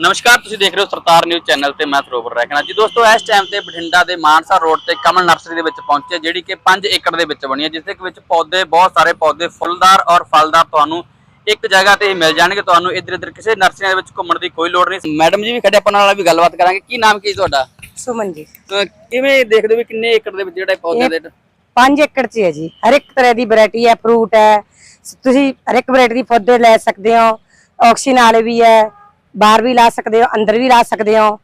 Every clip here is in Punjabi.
ਨਮਸਕਾਰ ਤੁਸੀਂ ਦੇਖ ਰਹੇ ਹੋ ਸਰਦਾਰ ਨਿਊਜ਼ ਚੈਨਲ ਤੇ ਮੈਂ ਸਰੋਵਰ ਰੈਖਣਾ। ਜੀ ਦੋਸਤੋ ਇਸ ਟਾਈਮ ਤੇ ਬਠਿੰਡਾ ਦੇ ਮਾਨਸਾ ਰੋਡ ਤੇ ਕਮਲ ਨਰਸਰੀ ਦੇ ਵਿੱਚ ਪਹੁੰਚੇ ਜਿਹੜੀ ਕਿ 5 ਏਕੜ ਦੇ ਵਿੱਚ ਬਣੀ ਹੈ ਜਿਸ ਦੇ ਵਿੱਚ ਪੌਦੇ ਬਹੁਤ ਸਾਰੇ ਪੌਦੇ ਫੁੱਲਦਾਰ ਔਰ ਫਲਦਾਰ ਤੁਹਾਨੂੰ ਇੱਕ ਜਗ੍ਹਾ ਤੇ ਮਿਲ ਜਾਣਗੇ। ਤੁਹਾਨੂੰ ਇੱਧਰ ਇੱਧਰ ਕਿਸੇ ਨਰਸਰੀਆਂ ਦੇ ਵਿੱਚ ਘੁੰਮਣ ਦੀ ਕੋਈ ਲੋੜ ਨਹੀਂ। ਮੈਡਮ ਜੀ ਵੀ ਖੜੇ ਆਪਾਂ ਨਾਲ ਵੀ ਗੱਲਬਾਤ ਕਰਾਂਗੇ। ਕੀ ਨਾਮ ਕੀ ਤੁਹਾਡਾ? ਸੁਮਨ ਜੀ। ਕਿਵੇਂ ਦੇਖਦੇ ਹੋ ਵੀ ਕਿੰਨੇ ਏਕੜ ਦੇ ਵਿੱਚ ਜਿਹੜਾ ਪੌਦੇ ਦੇ 5 ਏਕੜ ਚ ਹੈ ਜੀ। ਹਰ ਇੱਕ ਤਰ੍ਹਾਂ ਦੀ ਵੈਰਾਈਟੀ ਹੈ ਫਰੂਟ ਹੈ। ਤੁਸੀਂ ਹਰ ਇੱਕ ਵੈਰਾਈਟੀ ਦੀ ਪੌਦੇ ਲੈ ਸਕਦੇ ਹੋ। ਆਕਸੀਜਨ ਵਾਲੇ ਵੀ ਹੈ। ਬਾਹਰ ਵੀ ਲਾ ਸਕਦੇ ਹੋ ਅੰਦਰ ਵੀ ਲਾ ਸਕਦੇ ਹੋ।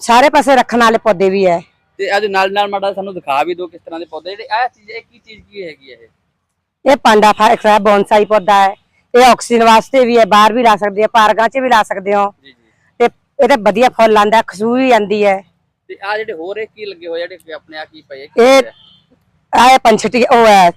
ਸਾਰੇ ਪਾਸੇ ਰੱਖਣ ਵਾਲੇ ਪੌਦੇ ਵੀ ਹੈ। ਤੇ ਅੱਜ ਨਾਲ ਨਾਲ ਮਾੜਾ ਸਾਨੂੰ ਦਿਖਾ ਵੀ ਦਿਓ ਕਿਸ ਤਰ੍ਹਾਂ ਦੇ ਪੌਦੇ ਜਿਹੜੇ ਇਹ ਚੀਜ਼ ਇਹ ਕੀ ਚੀਜ਼ ਕੀ ਹੈਗੀ ਹੈ ਇਹ? ਇਹ ਪਾਂਡਾ ਫਾਇਕਸ ਹੈ ਬੌਨਸਾਈ ਪੌਦਾ ਹੈ। ਇਹ ਆਕਸੀਜਨ ਵਾਸਤੇ ਵੀ ਹੈ ਬਾਹਰ ਵੀ ਲਾ ਸਕਦੇ ਹੋ ਪਾਰਕਾਂ 'ਚ ਵੀ ਲਾ ਸਕਦੇ ਹੋ। ਜੀ ਜੀ। ਤੇ ਇਹਦੇ ਵਧੀਆ ਫੁੱਲ ਆਂਦਾ ਖੁਸ਼ਬੂ ਵੀ ਆਂਦੀ ਹੈ। ਤੇ ਆ ਜਿਹੜੇ ਹੋਰ ਇਹ ਕੀ ਲੱਗੇ ਹੋਏ ਜਿਹੜੇ ਆਪਣੇ ਆ ਕੀ ਪਏ ਆ? ਕੀ ਇਹ ਹੈ? ਪੰਛਟੀ ਉਹ ਹੈ।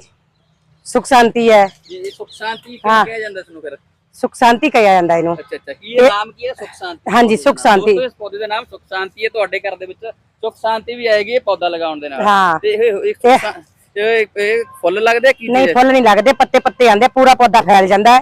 ਸੁਖ ਸ਼ਾਂਤੀ ਹੈ। ਜੀ ਇਹ ਸੁਖ ਸ਼ਾਂਤੀ ਹਾਂ। ਕਿਹਾ ਜਾਂਦਾ ਇਸ ਨੂੰ ਫਿਰ। ਸੁਖ ਸ਼ਾਂਤੀ ਕਿਹਾ ਜਾਂਦਾ ਇਹਨੂੰ। ਅੱਛਾ ਅੱਛਾ ਕੀ ਇਹ ਨਾਮ ਕੀ ਹੈ? ਸੁਖ ਸ਼ਾਂਤੀ। ਹਾਂਜੀ, ਸੁੱਖ ਸ਼ਾਂਤੀ। ਦੋਸਤੋ, ਇਸ ਪੌਦੇ ਦਾ ਨਾਮ ਸੁਖ ਸ਼ਾਂਤੀ ਹੈ ਤੁਹਾਡੇ ਘਰ ਦੇ ਵਿੱਚ। ਸੁਖ ਸ਼ਾਂਤੀ ਵੀ ਆਏਗੀ ਇਹ ਪੌਦਾ ਲਗਾਉਣ ਦੇ ਨਾਲ। ਹਾਂ। ਤੇ ਇਹ ਇੱਕ ਸੁੱਖ ਸ਼ਾਂ- ਇਹ ਇਹ ਫੁੱਲ ਲੱਗਦੇ ਆ ਕੀ ਨਹੀਂ ਚੀਜ਼ ਹੈ? ਫੁੱਲ ਨਹੀਂ ਲੱਗਦੇ ਪੱਤੇ ਪੱਤੇ ਆਂਦੇ ਪੂਰਾ ਪੌਦਾ ਫੈਲ ਜਾਂਦਾ ਹੈ।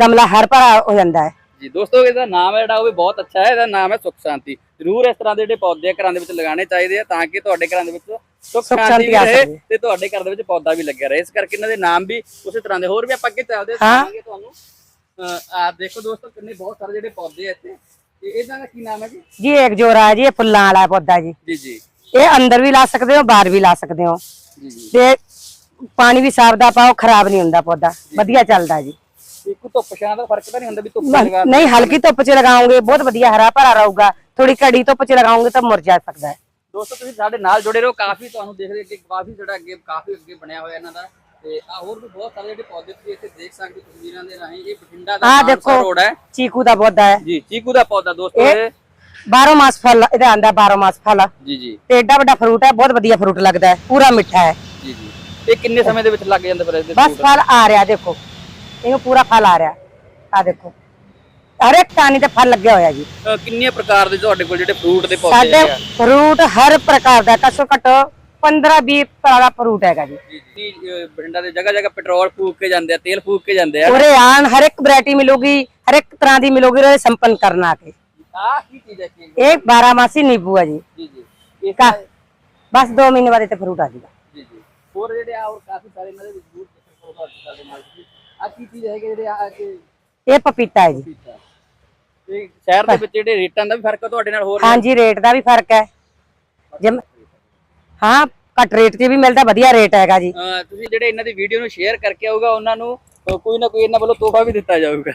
ਗਮਲਾ ਹਰ ਭਰਾ ਹੋ ਜਾਂਦਾ ਹੈ। ਜੀ ਦੋਸਤੋ ਇਹਦਾ ਨਾਮ ਹੈ ਜਿਹੜਾ ਉਹ ਵੀ ਬਹੁਤ ਅੱਛਾ ਹੈ। ਇਹਦਾ ਨਾਮ ਹੈ ਸੁਖ ਸ਼ਾਂਤੀ। ਜ਼ਰੂਰ ਇਸ ਤਰ੍ਹਾਂ ਦੇ ਜਿਹੜੇ ਪੌਦੇ ਘਰਾਂ ਦੇ ਵਿੱਚ ਲਗਾਉਣੇ ਚਾਹੀਦੇ ਆ ਤਾਂ ਕਿ ਤੁਹਾਡੇ ਘਰਾਂ ਦੇ ਵਿੱਚ ਸੁਖ ਸ਼ਾਂਤੀ ਸ਼ਾਂਤੀ ਵੀ ਆ ਰਹੇ ਸਕੇ। ਤੇ ਤੁਹਾਡੇ ਘਰ ਦੇ ਵਿੱਚ ਪੌਦਾ ਵੀ ਲੱਗਿਆ ਰਹੇ। ਇਸ ਕਰਕੇ ਇਹਨਾਂ ਦੇ ਨਾਮ ਵੀ ਉਸੇ ਤਰ੍ਹਾਂ ਦੇ ਹੋਰ ਵੀ ਆਪਾਂ ਅੱਗੇ ਚੱਲਦੇ ਹਾਂ। ਤੁਹਾਨੂੰ। ਆ ਦੇਖੋ ਦੋਸਤੋ ਕਿੰਨੇ ਬਹੁਤ ਸਾਰੇ ਜਿਹੜੇ ਪੌਦੇ ਆ ਇੱਥੇ। ਤੇ ਇਹਨਾਂ ਦਾ ਕੀ ਨਾਮ ਹੈ ਜੀ? ਜੀ ਇੱਕ ਹੈ ਜੀ ਇਹ ਫੁੱਲਾਂ ਵਾਲਾ ਪੌਦਾ ਜੀ। ਜੀ ਜੀ। ਇਹ ਅੰਦਰ ਵੀ ਲਾ ਸਕਦੇ ਹੋ ਬਾਹਰ ਵੀ ਲਾ ਸਕਦੇ ਹੋ। ਜੀ ਜੀ। ਤੇ ਪਾਣੀ ਵੀ ਸਾਫ਼ ਦਾ ਪਾਓ ਖਰਾਬ ਨਹੀਂ ਹੁੰਦਾ ਪੌਦਾ। ਵਧੀਆ ਚੱਲਦਾ ਜੀ। ਇੱਕ ਧੁੱਪ ਛਾਂ ਦਾ ਫ਼ਰਕ ਤਾਂ ਨਹੀਂ ਹੁੰਦਾ ਵੀ ਧੁੱਪ ਲਗਾ ਨਹੀਂ ਹਲਕੀ ਧੁੱਪ 'ਚ ਲਗਾਓਗੇ ਬਹੁਤ ਵਧੀਆ ਹਰਾ ਭਰਾ ਰਹੂਗਾ। ਥੋੜੀ ਘੜੀ ਧੁੱਪ 'ਚ ਲਗਾਓਗੇ ਤਾਂ ਮੁਰਝਾ ਸਕਦਾ ਹੈ। ਦੋਸਤੋ ਤੁਸੀਂ ਸਾਡੇ ਨਾਲ ਜੁੜੇ ਰਹੋ। ਕਾਫੀ ਤੁਹਾਨੂੰ ਦੇਖਦੇ ਅੱਗੇ ਕਾਫੀ ਜਿਹੜਾ ਅੱਗੇ ਕਾਫੀ ਅੱਗੇ ਬਣਿਆ ਹੋਇਆ ਇਹਨਾਂ ਦਾ। ਤੇ ਆ ਹੋਰ ਵੀ ਬਹੁਤ ਸਾਰੇ ਜਿਹੜੇ ਪੌਦੇ ਤੁਸੀਂ ਇੱਥੇ ਦੇਖ ਸਕਦੇ ਹੋ ਤਸਵੀਰਾਂ ਦੇ ਰਾਹੀਂ ਇਹ ਬਠਿੰਡਾ ਦਾ ਆਹ ਮਾਨਸਾ ਦੇਖੋ। ਰੋਡ ਹੈ। ਚੀਕੂ ਦਾ ਪੌਦਾ ਹੈ। ਜੀ ਚੀਕੂ ਦਾ ਪੌਦਾ ਦੋਸਤੋ ਇਹ- ਇਹ 12 ਮਾਸ ਫਲ ਇਹਦਾ ਆਂਦਾ 12 ਮਾਸ ਫਲ। ਜੀ ਜੀ। ਤੇ ਏਡਾ ਵੱਡਾ ਫਰੂਟ ਹੈ ਬਹੁਤ ਵਧੀਆ ਫਰੂਟ ਲੱਗਦਾ ਹੈ ਪੂਰਾ ਮਿੱਠਾ ਹੈ। ਜੀ ਜੀ। ਇਹ ਕਿੰਨੇ ਸਮੇਂ ਦੇ ਵਿੱਚ ਲੱਗ ਜਾਂਦਾ ਫਿਰ ਇਹਦੇ ਬਸ fruit? ਫਲ ਆ ਰਿਹਾ ਦੇਖੋ। ਇਹਨੂੰ ਪੂਰਾ ਫਲ ਆ ਰਿਹਾ। ਆ ਦੇਖੋ। ਹਰ ਇੱਕ ਟਾਣੀ ਤੇ ਫਲ ਲੱਗਿਆ ਹੋਇਆ ਜੀ। ਅਹ ਕਿੰਨੇ ਪ੍ਰਕਾਰ ਦੇ ਤੁਹਾਡੇ ਕੋਲ ਜਿਹੜੇ ਫਰੂਟ ਦੇ ਪੌਦੇ ਸਾਡੇ ਹੈਗੇ ਆ? ਫਰੂਟ ਹਰ ਪ੍ਰਕਾਰ ਦਾ ਘੱਟੋ ਘੱਟ 15 20 ਤਰ੍ਹਾਂ ਦਾ ਫਰੂਟ ਹੈਗਾ ਜੀ। ਜੀ ਜੀ ਅਹ ਬਠਿੰਡਾ ਦੇ ਜਗ੍ਹਾ ਜਗ੍ਹਾ ਪੈਟਰੋਲ ਫੂਕ ਕੇ ਜਾਂਦੇ ਆ ਤੇਲ ਫੂਕ ਕੇ ਜਾਂਦੇ ਆ। ਉਰੇ ਆਣ ਹਰ ਇੱਕ ਵੈਰਾਈਟੀ ਮਿਲੂਗੀ ਹਰ ਇੱਕ ਤਰ੍ਹਾਂ ਦੀ ਮਿਲੂਗੀ ਉਹ ਸੰਪਨ ਕਰਨ ਆ ਕੇ। ਆਹ ਕੀ ਚੀਜ਼ ਹੈ ਕੀ? ਇਹ 12 ਮਾਸੀ ਨੀਬੂ ਹੈ ਜੀ। ਜੀ ਜੀ। ਇਸ ਕਾ ਬਸ 2 ਮਹੀਨੇ ਬਾਅਦ ਇੱਥੇ ਫਰੂਟ ਆ ਜਾਊਗਾ ਜੀ ਜੀ। ਹੋਰ ਜਿਹੜੇ ਆ ਹੋਰ ਕਾਫੀ ਸਾਰੇ ਇਹਨਾਂ ਦੇ ਵਿੱਚ ਫਰੂਟ ਚੱਕਰ ਪੌਦਾ ਸਾਡੇ ਨਾਲ ਆ ਕੀ ਚੀਜ਼ ਹੈਗੇ ਜਿਹੜੇ ਆ ਕੇ ਇਹ ਪਪੀਤਾ ਹੈ ਜੀ। ਪੀਤਾ ਤੇ ਸ਼ਹਿਰ ਦੇ ਵਿੱਚ ਜਿਹੜੇ ਰੇਟਾਂ ਦਾ ਵੀ ਫ਼ਰਕ ਆ ਤੁਹਾਡੇ ਨਾਲ ਹੋਰ ਹਾਂਜੀ ਰੇਟ ਦਾ ਵੀ ਫ਼ਰਕ ਹੈ। ਹਾਂ ਘੱਟ ਰੇਟ ਤੇ ਵੀ ਮਿਲਦਾ ਵਧੀਆ ਰੇਟ ਹੈਗਾ ਜੀ। ਅਹ ਤੁਸੀਂ ਜਿਹੜੇ ਇਹਨਾਂ ਦੀ ਵੀਡੀਓ ਨੂੰ ਸ਼ੇਅਰ ਕਰਕੇ ਆਊਗਾ ਉਹਨਾਂ ਨੂੰ ਅਹ ਕੋਈ ਨਾ ਕੋਈ ਇਹਨਾਂ ਵੱਲੋਂ ਤੋਹਫਾ ਵੀ ਦਿੱਤਾ ਜਾਊਗਾ।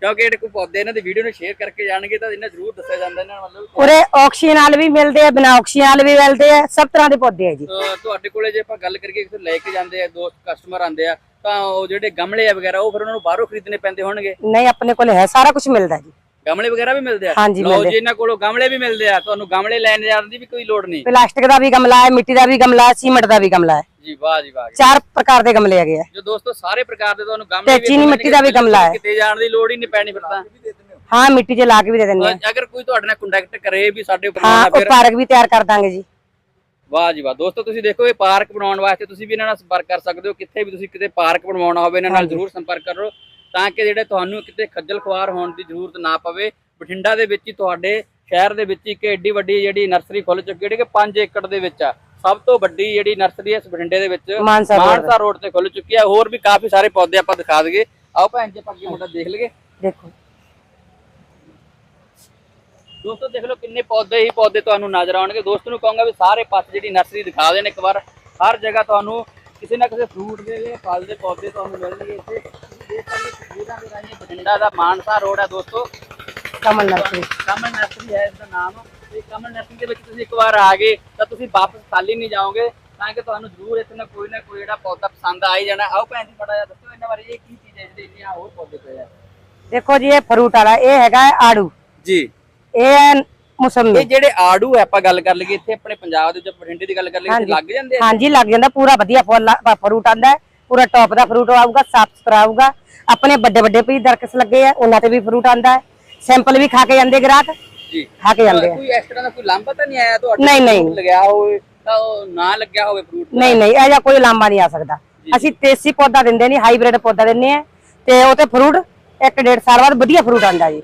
ਕਿਉਂਕਿ ਜਿਹੜੇ ਕੋਈ ਪੌਦੇ ਇਹਨਾਂ ਦੀ ਵੀਡੀਓ ਨੂੰ ਸ਼ੇਅਰ ਕਰਕੇ ਜਾਣਗੇ ਤਾਂ ਇਹਨਾਂ ਜ਼ਰੂਰ ਦੱਸਿਆ ਜਾਂਦਾ ਇਹਨਾਂ ਵੱਲੋਂ ਉਰੇ ਆਕਸੀਜਨ ਵਾਲੇ ਵੀ ਮਿਲਦੇ ਆ ਬਿਨਾ ਆਕਸੀਜਨ ਵਾਲੇ ਵੀ ਮਿਲਦੇ ਆ ਸਭ ਤਰ੍ਹਾਂ ਦੇ ਪੌਦੇ ਆ ਜੀ। ਅਹ ਤੁਹਾਡੇ ਕੋਲੇ ਜੇ ਆਪਾਂ ਗੱਲ ਕਰੀਏ ਕਿਸੇ ਲੈ ਕੇ ਜਾਂਦੇ ਆ ਦੋ ਕਸਟਮਰ ਆਉਂਦੇ ਆ ਤਾਂ ਉਹ ਜਿਹੜੇ ਗਮਲੇ ਆ ਵਗੈਰਾ ਉਹ ਫਿਰ ਉਹਨਾਂ ਨੂੰ ਬਾਹਰੋਂ ਖਰੀਦਣੇ ਪੈਂਦੇ ਹੋਣਗੇ? ਨਹੀਂ ਆਪਣੇ ਕੋਲ ਹੈ ਸਾਰਾ ਕੁਝ ਮਿਲਦਾ ਜੀ। ਗਮਲੇ ਵਗੈਰਾ ਵੀ ਮਿਲਦੇ ਆ? ਹਾਂਜੀ, ਲਓ ਮਿਲਦੇ। ਜੀ ਇਹਨਾਂ ਕੋਲੋਂ ਗਮਲੇ ਵੀ ਮਿਲਦੇ ਆ। ਤੁਹਾਨੂੰ ਗਮਲੇ ਲੈਣ ਜਾਣ ਦੀ ਵੀ ਕੋਈ ਲੋੜ ਨਹੀਂ। ਪਲਾਸਟਿਕ ਦਾ ਵੀ ਗਮਲਾ ਹੈ ਮਿੱਟੀ ਦਾ ਵੀ ਗਮਲਾ ਹੈ ਸੀਮੈਂਟ ਦਾ ਵੀ ਗਮਲਾ ਹੈ। ਜੀ ਵਾਹ ਜੀ ਵਾਹ ਚਾਰ ਪ੍ਰਕਾਰ ਦੇ ਗਮਲੇ ਹੈਗੇ ਆ। ਜੋ ਦੋਸਤੋ ਸਾਰੇ ਪ੍ਰਕਾਰ ਦੇ ਤੁਹਾਨੂੰ ਗਮਲੇ ਤੇ ਚੀਨੀ ਮਿੱਟੀ ਦਾ ਵੀ ਗਮਲਾ ਹੈ। ਕਿਤੇ ਜਾਣ ਦੀ ਲੋੜ ਹੀ ਨਹੀਂ ਪੈਣੀ ਫਿਰ ਤਾਂ। ਹਾਂ ਮਿੱਟੀ 'ਚ ਲਾ ਕੇ ਵੀ ਦੇ ਦਿੰਦੇ ਆ। ਅਗਰ ਕੋਈ ਤੁਹਾਡੇ ਨਾਲ ਕੰਟੈਕਟ ਕਰੇ ਵੀ ਸਾਡੇ ਉੱਪਰ ਹਾਂ ਉਹ ਫਿਰ। ਪਾਰਕ ਵੀ ਤਿਆਰ ਕਰ ਦਾਂਗੇ ਜੀ। ਵਾਹ ਜੀ ਵਾਹ। ਦੋਸਤੋ ਤੁਸੀਂ ਦੇਖੋ ਇਹ ਪਾਰਕ ਬਣਾਉਣ ਵਾਸਤੇ ਤੁਸੀਂ ਵੀ ਇਹਨਾਂ ਨਾਲ ਸੰਪਰਕ ਕਰ ਸਕਦੇ ਹੋ। ਕਿੱਥੇ ਵੀ ਤੁਸੀਂ ਕਿਤੇ ਪਾਰਕ ਬਣਵਾਉਣਾ ਹੋਵੇ ਇਹਨਾਂ ਨਾਲ ਜ਼ਰੂਰ ਸੰਪਰਕ ਕਰੋ। ਤਾਂ ਕਿ ਜਿਹੜੇ ਤੁਹਾਨੂੰ ਕਿਤੇ ਖੱਜਲ ਖੁਆਰ ਹੋਣ ਦੀ ਜ਼ਰੂਰਤ ਨਾ ਪਵੇ। ਬਠਿੰਡਾ ਦੇ ਵਿੱਚ ਹੀ ਤੁਹਾਡੇ ਸ਼ਹਿਰ ਦੇ ਵਿੱਚ ਇੱਕ ਏਡੀ ਵੱਡੀ ਜਿਹੜੀ ਨਰਸਰੀ ਖੁੱਲ ਚੁੱਕੀ ਜਿਹੜੀ ਕਿ 5 ਏਕੜ ਦੇ ਵਿੱਚ ਆ। ਸਭ ਤੋਂ ਵੱਡੀ ਜਿਹੜੀ ਨਰਸਰੀ ਹੈ ਇਸ ਬਠਿੰਡੇ ਦੇ ਵਿੱਚ। ਮਾਨਸਾ ਰੋਡ। ਤੇ ਖੁੱਲ ਚੁੱਕੀ ਹੈ। ਹੋਰ ਵੀ ਕਾਫੀ ਸਾਰੇ ਪੌਦੇ ਆਪਾਂ ਦਿਖਾ ਦਈਏ। ਆਓ ਭੈਣ ਜੀ ਅੱਗੇ ਮੁੰਡਾ ਦੇਖ ਲਈਏ। ਦੇਖੋ। ਦੋਸਤੋ ਦੇਖ ਲਓ ਕਿੰਨੇ ਪੌਦੇ ਹੀ ਪੌਦੇ ਤੁਹਾਨੂੰ ਨਜ਼ਰ ਆਉਣਗੇ। ਦੋਸਤ ਨੂੰ ਕਹੂੰਗਾ ਵੀ ਸਾਰੇ ਪਾਸੇ ਜਿਹੜੀ ਨਰਸਰੀ ਦਿਖਾ ਦੇਣ ਇੱਕ ਵਾਰ। ਹਰ ਜਗ੍ਹਾ ਤੁਹਾਨੂੰ ਕਿਸੇ ਨਾ ਕਿਸੇ ਫਰੂਟ ਦੇ ਫਲ ਦੇ ਪੌਦੇ ਤੁਹਾਨੂੰ ਮਿਲਣਗੇ ਇੱਥੇ। ਬਠਿੰਡਾ ਦਾ ਮਾਨਸਾ ਰੋਡ ਹੈ ਦੋਸਤੋ। ਕਮਲ ਨਰਸਰੀ। ਕਮਲ ਨਰਸਰੀ ਹੈ ਇਸ ਦਾ ਨਾਮ। ਤੇ ਕਮਲ ਨਰਸਰੀ ਦੇ ਵਿੱਚ ਤੁਸੀਂ ਇੱਕ ਵਾਰ ਆ ਗਏ ਤਾਂ ਤੁਸੀਂ ਵਾਪਸ ਖਾਲੀ ਨਹੀਂ ਜਾਓਗੇ ਤਾਂ ਕਿ ਤੁਹਾਨੂੰ ਜ਼ਰੂਰ ਇੱਥੇ ਨਾ ਕੋਈ ਨਾ ਕੋਈ ਜਿਹੜਾ ਪੌਦਾ ਪਸੰਦ ਆ ਹੀ ਜਾਣਾ। ਆਓ ਭੈਣ ਜੀ ਬੜਾ ਜਿਹਾ ਦੱਸੋ ਇਹਨਾਂ ਬਾਰੇ ਇਹ ਕੀ ਚੀਜ਼ ਹੈ ਜਿਹੜੇ ਇੰਨੀਆਂ ਹੋਰ ਪੌਦੇ ਪਏ ਆ? ਦੇਖੋ ਜੀ ਇਹ ਫਰੂਟ ਵਾਲਾ ਇਹ ਹੈਗਾ ਆੜੂ। ਜੀ। ਇਹ ਹੈ ਮੌਸਮੀ। ਇਹ ਜਿਹੜੇ ਆੜੂ ਹੈ ਆਪਾਂ ਗੱਲ ਕਰ ਲਈਏ ਇੱਥੇ ਆਪਣੇ ਪੰਜਾਬ ਦੇ ਵਿੱਚ ਬਠਿੰਡੇ ਦੀ ਗੱਲ ਕਰ ਲਈਏ ਇੱਥੇ ਲੱਗ ਜਾਂਦੇ ਆ? ਹਾਂਜੀ ਲੱਗ ਜਾਂਦਾ ਪੂਰਾ ਵਧੀਆ ਫੁੱਲ ਫਰੂਟ ਆਂਦਾ ਪੂਰਾ ਟੌਪ ਦਾ ਫਰੂਟ ਆਊਗਾ ਸਾਫ਼ ਸੁਥਰਾ ਆਊਗਾ। ਆਪਣੇ ਵੱਡੇ ਵੱਡੇ ਪੀ ਦਰਖਤ ਲੱਗੇ ਆ ਉਹਨਾਂ ਤੇ ਵੀ ਫਰੂਟ ਆਂਦਾ ਹੈ। ਸੈਂਪਲ ਵੀ ਖਾ ਕੇ ਜਾਂਦੇ ਗ੍ਰਾਹਕ? ਜੀ। ਖਾ ਕੇ ਜਾਂਦੇ ਆ। ਕੋਈ ਇਸ ਤਰ੍ਹਾਂ ਦਾ ਕੋਈ ਲਾਂਭਾ ਤਾਂ ਨਹੀਂ ਆਇਆ ਤੁਹਾਡੇ ਨਹੀਂ, ਨਹੀਂ। ਲੱਗਿਆ ਹੋਵੇ ਤਾਂ ਉਹ ਨਾ ਲੱਗਿਆ ਹੋਵੇ ਫਰੂਟ ਨਹੀਂ ਨਹੀਂ ਇਹ ਜਿਹਾ ਕੋਈ ਲਾਂਬਾ ਨਹੀਂ ਆ ਸਕਦਾ। ਅਸੀਂ ਦੇਸੀ ਪੌਦਾ ਦਿੰਦੇ ਨਹੀਂ ਹਾਈਬ੍ਰਿਡ ਪੌਦਾ ਦਿੰਦੇ ਆ ਤੇ ਉਹ ਤੇ ਫਰੂਟ ਇੱਕ ਡੇਢ ਸਾਲ ਬਾਅਦ ਵਧੀਆ ਫਰੂਟ ਆਂਦਾ ਜੀ।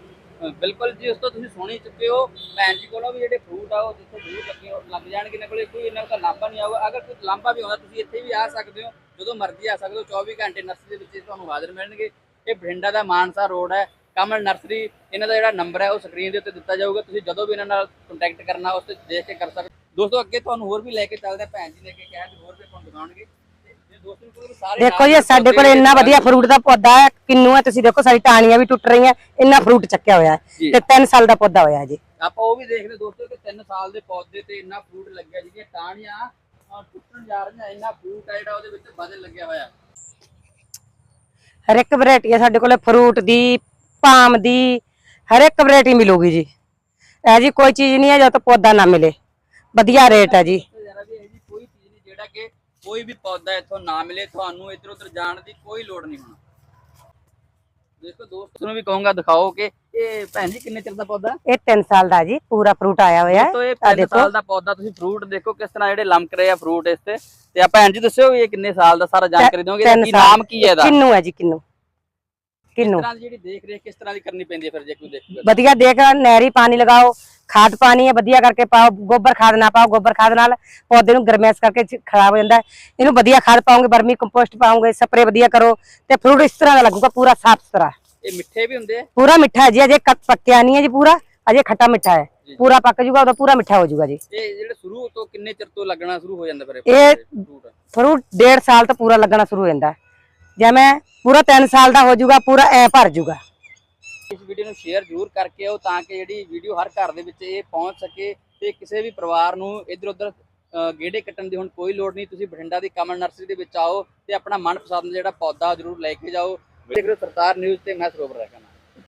ਬਿਲਕੁਲ ਜੀ ਉਸ ਤੋਂ ਤੁਸੀਂ ਸੁਣ ਚੁੱਕੇ ਹੋ। ਭੈਣ ਜੀ ਕੋਲੋਂ ਵੀ ਜਿਹੜੇ ਫਰੂਟ ਆ ਉਹ ਜਿੱਥੇ ਜ਼ਰੂਰ ਲੱਗੇ ਲੱਗ ਜਾਣਗੇ। ਇਹਨਾਂ ਕੋਲੇ ਕੋਈ ਇਹਨਾਂ ਦਾ ਲਾਂਭਾ ਨਹੀਂ ਆਊਗਾ। ਅਗਰ ਕੋਈ ਲਾਂਭਾ ਵੀ ਆਉਂਦਾ ਤੁਸੀਂ ਇੱਥੇ ਵੀ ਆ ਸਕਦੇ ਹੋ। ਜਦੋਂ ਮਰਜ਼ੀ ਆ ਸਕਦੇ ਹੋ 24 ਘੰਟੇ ਨਰਸਰੀ ਦੇ ਵਿੱਚ ਤੁਹਾਨੂੰ ਹਾਜ਼ਰ ਮਿਲਣਗੇ। ਇਹ ਬਠਿੰਡਾ ਦਾ ਮਾਨਸਾ ਰੋਡ ਹੈ। ਕਮਲ ਨਰਸਰੀ ਇਹਨਾਂ ਦਾ ਜਿਹੜਾ ਨੰਬਰ ਹੈ ਉਹ ਸਕਰੀਨ ਦੇ ਉੱਤੇ ਦਿੱਤਾ ਜਾਊਗਾ। ਤੁਸੀਂ ਜਦੋਂ ਵੀ ਇਹਨਾਂ ਨਾਲ ਕੰਟੈਕਟ ਕਰਨਾ ਉਸ ਤੇ ਦੇਖ ਕੇ ਕਰ ਸਕਦੇ। ਦੋਸਤੋ ਅੱਗੇ ਤੁਹਾਨੂੰ ਹੋਰ ਵੀ ਲੈ ਕੇ ਚੱਲਦੇ ਭੈਣ ਜੀ ਲੈ ਕੇ ਕਹਿ ਹੋਰ ਵੀ ਤੁਹਾਨੂੰ ਦਿਖਾਉਣਗੇ। ਜੇ ਨੂੰ ਦੇਖੋ ਜੀ ਸਾਡੇ ਕੋਲ ਇੰਨਾ ਵਧੀਆ ਫਰੂਟ ਦਾ ਪੌਦਾ ਹੈ ਕਿੰਨੂ ਹੈ ਤੁਸੀਂ ਦੇਖੋ ਸਾਡੀ ਟਾਹਣੀਆਂ ਵੀ ਟੁੱਟ ਰਹੀਆਂ ਇੰਨਾ ਫਰੂਟ ਚੱਕਿਆ ਹੋਇਆ ਜੀ। ਹੈ ਤੇ 3 ਸਾਲ ਦਾ ਪੌਦਾ ਹੋਇਆ ਜੀ। ਆਪਾਂ ਉਹ ਵੀ ਦੇਖਦੇ ਦੋਸਤੋ ਕਿ 3 ਸਾਲ ਦੇ ਪੌਦੇ ਤੇ ਇੰਨਾ ਫਰੂਟ ਲੱਗਿਆ ਜਿਹੜੀਆਂ ਟਾਹਣੀਆਂ ਟੁੱਟਣ ਜਾ ਰਹੀਆਂ ਇੰਨਾ ਫਰੂਟ ਆ ਜਿਹੜਾ ਉਹਦੇ ਵਿੱਚ ਬਦਲ ਲੱਗਿਆ ਹੋਇਆ। ਹਰ ਇੱਕ ਵੈਰਾਈਟੀ ਹੈ ਸਾਡੇ ਕੋਲ ਫਰੂਟ ਦੀ ਪਾਮ ਦੀ ਹਰ ਇੱਕ ਵੈਰਾਈਟੀ ਮਿਲੂਗੀ ਜੀ। ਇਹ ਜੀ ਕੋਈ ਚੀਜ਼ ਨਹੀਂ ਹੈ ਜਦ ਤੱਕ ਪੌਦਾ ਨਾ ਮਿਲੇ। ਵਧੀਆ ਰੇਟ ਹੈ ਜੀ। ਕੋਈ ਚੀਜ਼ ਨਹੀਂ ਜਿਹੜਾ ਕਿ ਕੋਈ ਵੀ ਪੌਦਾ ਇੱਥੋਂ ਨਾ ਮਿਲੇ ਤੁਹਾਨੂੰ ਇੱਧਰ ਉੱਧਰ ਜਾਣ ਦੀ ਕੋਈ ਲੋੜ ਨਹੀਂ ਹੋਣਾ। ਦੇਖੋ ਦੋਸਤੋ ਨੂੰ ਵੀ ਕਹੂੰਗਾ ਦਿਖਾਓ ਕਿ ਇਹ ਭੈਣ ਜੀ ਕਿੰਨੇ ਚਿਰ ਦਾ ਪੌਦਾ? ਇਹ 3 ਸਾਲ ਦਾ ਜੀ ਪੂਰਾ ਫਰੂਟ ਆਇਆ ਹੋਇਆ ਹੈ। ਦੋਸਤੋ ਇਹ ਆਹ 3 ਦੇਖੋ। ਸਾਲ ਦਾ ਪੌਦਾ ਤੁਸੀਂ ਫਰੂਟ ਦੇਖੋ ਕਿਸ ਤਰ੍ਹਾਂ ਜਿਹੜੇ ਲਮਕ ਰਹੇ ਆ ਫਰੂਟ ਇਸ ਤੇ। ਤੇ ਆ ਭੈਣ ਜੀ ਦੱਸਿਓ ਵੀ ਇਹ ਕਿੰਨੇ ਸਾਲ ਦਾ ਸਾਰਾ ਜਾਣਕਾਰੀ ਦਿਓਗੇ ਕੀ। ਨਾਮ ਕੀ ਹੈ ਇਹਦਾ? ਕਿੰਨੂ ਹੈ ਜੀ ਕਿੰਨੂ। ਕਿੰਨੂ? ਤਰ੍ਹਾਂ ਦੀ ਜਿਹੜੀ ਦੇਖ ਰੇਖ ਕਿਸ ਤਰ੍ਹਾਂ ਦੀ ਕਰਨੀ ਪੈਂਦੀ ਹੈ ਫਿਰ ਜੇ ਕੋਈ ਦੇਖੂਗਾ ਵਧੀਆ ਦੇਖ ਨਹਿਰੀ ਪਾਣੀ ਲਗਾਓ ਖਾਦ ਪਾਣੀ ਹੈ ਵਧੀਆ ਕਰਕੇ ਪਾਓ ਗੋਬਰ ਖਾਦ ਨਾ ਪਾਓ ਗੋਬਰ ਖਾਦ ਨਾਲ ਪੌਦੇ ਨੂੰ ਗਰਮੈਸ਼ ਕਰਕੇ ਖਰਾਬ ਹੋ ਜਾਂਦਾ ਇਹਨੂੰ ਵਧੀਆ ਖਾਦ ਪਾਓਗੇ ਵਰਮੀ ਕੰਪੋਸਟ ਪਾਓਗੇ ਸਪਰੇ ਵਧੀਆ ਕਰੋ ਤੇ ਫਰੂਟ ਇਸ ਤਰ੍ਹਾਂ ਦਾ ਲੱਗੂਗਾ ਪੂਰਾ ਸਾਫ਼ ਸੁਥਰਾ। ਇਹ ਮਿੱਠੇ ਵੀ ਹੁੰਦੇ ਆ? ਪੂਰਾ ਮਿੱਠਾ ਹੈ ਜੀ ਅਜੇ ਕੱਟ ਪੱਕਿਆ ਨਹੀਂ ਹੈ ਜੀ ਪੂਰਾ ਅਜੇ ਖੱਟਾ ਮਿੱਠਾ ਹੈ। ਪੂਰਾ ਪੱਕ ਜੂਗਾ ਉਹਦਾ ਪੂਰਾ ਮਿੱਠਾ ਹੋ ਜੂਗਾ ਜੀ। ਇਹ ਜਿਹੜੇ ਸ਼ੁਰੂ ਤੋਂ ਕਿੰਨੇ ਚਿਰ ਤੋਂ ਲੱਗਣਾ ਸ਼ੁਰੂ ਹੋ ਜਾਂਦਾ ਫਿਰ ਇਹ ਫਰੂਟ? ਫਰੂਟ ਡੇਢ ਸਾਲ ਤੋਂ ਪੂਰਾ ਲੱਗਣਾ ਸ਼ੁਰੂ ਹੋ ਜਾਂਦਾ ਜਿਵੇਂ ਪੂਰਾ 3 ਸਾਲ ਦਾ ਹੋ ਜੂਗਾ ਪੂਰਾ ਐ ਭਰ ਜੂਗਾ ਇਸ ਵੀਡੀਓ ਨੂੰ ਸ਼ੇਅਰ ਜ਼ਰੂਰ ਕਰਕੇ ਆਓ ਤਾਂ ਕਿ ਜਿਹੜੀ ਵੀਡੀਓ ਹਰ ਘਰ ਦੇ ਵਿੱਚ ਇਹ ਪਹੁੰਚ ਸਕੇ ਤੇ ਕਿਸੇ ਵੀ ਪਰਿਵਾਰ ਨੂੰ ਇੱਧਰ ਉੱਧਰ ਗੇੜੇ ਕੱਟਣ ਦੀ ਹੁਣ ਕੋਈ ਲੋੜ ਨਹੀਂ। ਤੁਸੀਂ ਬਠਿੰਡਾ ਦੀ ਕਮਲ ਨਰਸਰੀ ਦੇ ਵਿੱਚ ਆਓ ਤੇ ਆਪਣਾ ਮਨਪਸੰਦ ਜਿਹੜਾ ਪੌਦਾ ਜ਼ਰੂਰ ਲੈ ਕੇ ਜਾਓ। ਦੇਖ ਰਹੇ ਸਰਦਾਰ ਨਿਊਜ਼ ਤੇ ਮੈਂ ਸਰੋਵਰ ਰਹਿਣਾ